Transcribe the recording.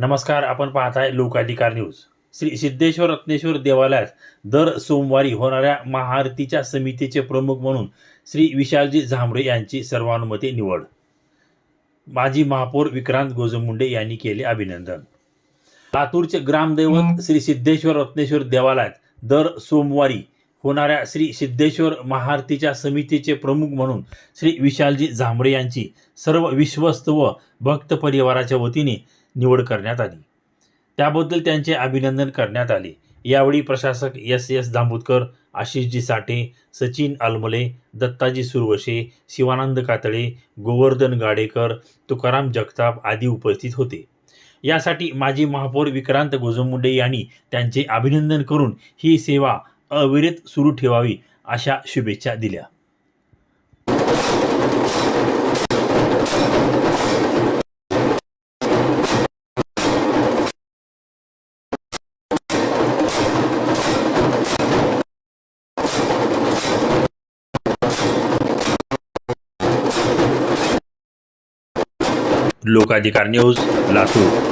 नमस्कार आपण पाहताय लोकाधिकार न्यूज. श्री सिद्धेश्वर रत्नेश्वर देवालयात दर सोमवारी होणाऱ्या महाआरतीच्या समितीचे प्रमुख म्हणून श्री विशालजी झांबरे यांची सर्वानुमते निवड. माजी महापौर विक्रांत गोजमुंडे यांनी केले अभिनंदन. लातूरचे ग्रामदैवत श्री सिद्धेश्वर रत्नेश्वर देवालयात दर सोमवारी होणाऱ्या श्री सिद्धेश्वर महाआरतीच्या समितीचे प्रमुख म्हणून श्री विशालजी झांबरे यांची सर्व विश्वस्त व भक्त परिवाराच्या वतीने निवड करण्यात आली. त्याबद्दल त्यांचे अभिनंदन करण्यात आले. यावेळी प्रशासक एस. एस. दांबूतकर आशिषजी साठे सचिन आलमले दत्ताजी सुरवशे शिवानंद कातळे गोवर्धन गाडेकर तुकाराम जगताप आदी उपस्थित होते. यासाठी माजी महापौर विक्रांत गोजमुंडे यांनी त्यांचे अभिनंदन करून ही सेवा अविरत सुरू ठेवावी अशा शुभेच्छा दिल्या. लोकाधिकार न्यूज लातूर.